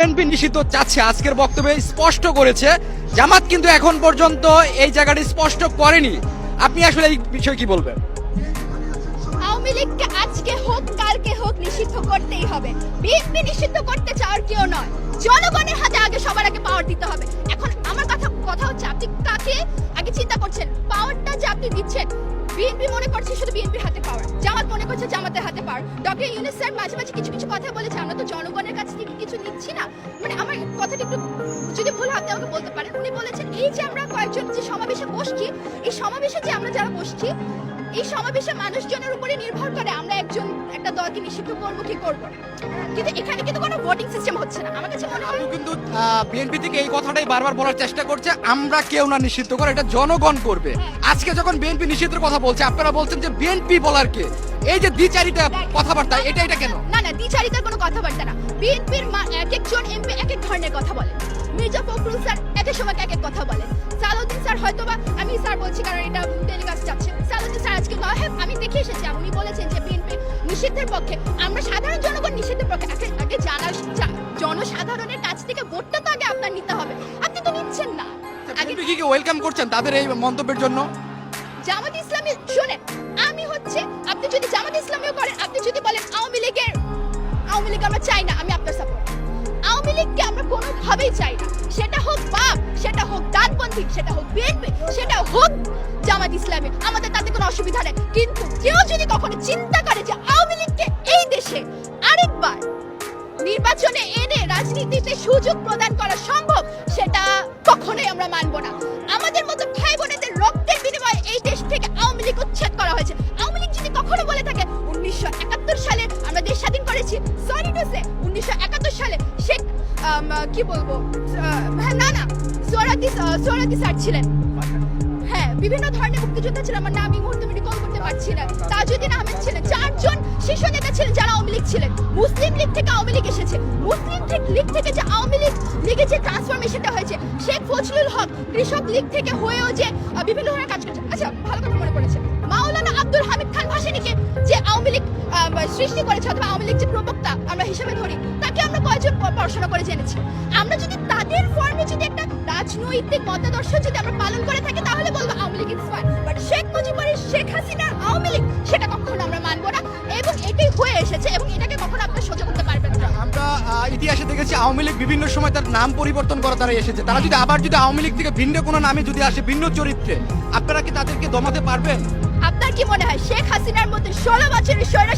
BNP নিষিদ্ধ চাচ্ছে। আজকের বক্তব্যে স্পষ্ট করেছে, জামাত কিন্তু এখন পর্যন্ত এই জায়গাটি স্পষ্ট করেনি। আপনি আসলে এই বিষয়ে কি বলবেন? আওয়ামী লীগকে আজকে হোক, কালকে হোক নিষিদ্ধ করতেই হবে। বিএনপি নিষিদ্ধ করতে চাওয়ার কেউ নয়। জনগণের হাতে আগে সবার আগে পাওয়ার দিতে হবে। এখন আমার কথা কথা হচ্ছে আপনি কাকে আগে চিন্তা করছেন? পাওয়ারটা যে আপনি দিচ্ছেন, বিএনপি মনে করছে শুধু বিএনপির হাতে পাওয়ার জামাত মনে করছে জামাতের হাতে পাওয়ার ডক্টর ইউনুস মাঝে মাঝে কিছু কিছু কথা বলেছে, আমরা তো জনগণের নিচ্ছি না? মানে আমার কথাটা একটু যদি ভুল হয় আপনি আমাকে বলতে পারেন। উনি বলেছেন এই যে আমরা কয়েকজন যে সমাবেশে বসছি এই সমাবেশে যে আমরা যারা বসছি এই সমাবেশে মানুষজনের উপরে নির্ভর করে আমরা একজন একটা দলকে নিষিদ্ধ করব কি করব। কিন্তু এখানে কিন্তু কোনো ভোটিং সিস্টেম হচ্ছে না। আমার কাছে মনে হয় কিন্তু বিএনপি থেকে এই কথাটাই বারবার বলার চেষ্টা করছে আমরা কেউ না নিষিদ্ধ করে এটা জনগণ করবে। আজকে যখন বিএনপি নিষিদ্ধের কথা বলছে আপনারা বলছেন যে বিএনপি বলার কে? এই যে দ্বিচারিতা কথাবার্তা এটা এটা কেন? না না দ্বিচারিতার কোনো কথাবার্তা না। বিএনপির এক একজন এমপি এক এক ধরনের কথা বলে। মির্জা ফখরুল স্যার এক এক সময় এক এক কথা বলে। সালাউদ্দিন স্যার হয়তো বা আমি স্যার বলছি কারণ এটা টেলিকাস্ট যাচ্ছে। সালাউদ্দিন স্যার আজকে নয় হ্যাঁ আমি দেখে এসেছি উনি বলেছেন যে বিএনপি নিষিদ্ধের পক্ষে আমরা সাধারণ জনগণ নিষিদ্ধের পক্ষে আগে আগে জানা জনসাধারণের কাছ থেকে ভোটটা তো আগে আপনার নিতে হবে। আপনি তো নিচ্ছেন না। আগে বিএনপি কি ওয়েলকাম করছেন তাদের এই মন্তব্যের জন্য? জামাত ইসলামী শুনেন আমি হচ্ছে আপনি যদি জামাত ইসলামীও করেন আপনি যদি বলেন আওয়ামী লীগের আওয়ামী লীগ আমরা চাই না হোক জামাত ইসলামী। আমাদের তাতে কোনো অসুবিধা নেই। কিন্তু কেউ যদি কখনো চিন্তা করে যে আওয়ামী লীগকে এই দেশে আরেকবার নির্বাচনে এনে রাজনীতিতে সুযোগ প্রদান করা সম্ভব, সেটা কখনোই আমরা মানব না। আমাদের মতো ভাই বোনেদের রক্তের বিনিময়ে এই দেশ থেকে আওয়ামী লীগ উচ্ছেদ করা হয়েছে। আওয়ামী লীগ যদি কখনো বলে থাকে, উনিশশো একাত্তর সালে আমরা দেশ স্বাধীন করেছি। সরি টু সে উনিশশো একাত্তর সালে শেখ কি বলব? না না সোরাদি সোরাদি স্যার ছিলেন। বিভিন্ন ধরনের মুক্তিযোদ্ধা ছিল আমার নাম এই মুহূর্তে আমি রিকল করতে পারছি না। তাজউদ্দিন আহমেদ ছিলেন, চারজন শীর্ষ নেতা ছিলেন যারা আওয়ামী লীগ ছিলেন। মুসলিম লীগ থেকে আওয়ামী লীগ এসেছে। মুসলিম লীগ থেকে যে আওয়ামী লীগ, লীগের যে ট্রান্সফরমেশনটা হয়েছে, শেখ ফজলুল হক কৃষক লীগ থেকে হয়েও যে বিভিন্ন ধরনের কাজ করছে আচ্ছা ভালো কথা মনে পড়েছে। মাওলানা আব্দুল হামিদ খান ভাসানীকে যে আওয়ামী লীগ সৃষ্টি করেছে অথবা আওয়ামী লীগ যে প্রবক্তা আমরা হিসেবে ধরি প- পড়াশোনা করে জেনেছি। আমরা যদি তাদের ফর্মে যদি একটা রাজনৈতিক মতাদর্শ যদি আমরা পালন করে থাকি তাহলে বলব Awami League is fine but Sheikh মুজিবুরের Sheikh হাসিনার আওয়ামী লীগ সেটা কখনো আমরা মানবো না। এবং এটাই হয়ে এসেছে এবং এটাকে কখনো আপনারা সহ্য করতে পারবেন না। আমরা ইতিহাসে দেখেছি আওয়ামী লীগ বিভিন্ন সময় তার নাম পরিবর্তন করা তারা এসেছে। তারা যদি আবার যদি আওয়ামী লীগ থেকে ভিন্ন কোনো নামে যদি আসে ভিন্ন চরিত্রে আপনারা কি তাদেরকে দমাতে পারবেন? আপনার কি মনে হয় শেখ হাসিনার মতো ষোলো বছরের স্বৈর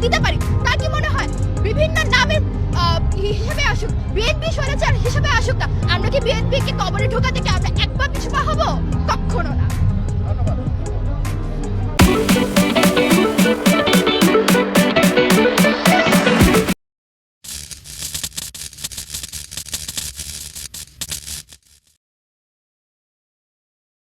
দিতে পারি? তা কি মনে হয়? বিভিন্ন আহ, হিসেবে আসুক বিএনপি সরেছে হিসেবে আসুক না আমরা কি বিএনপি কে কবরে ঢোকা থেকে আমরা একবার পিছু পা হব?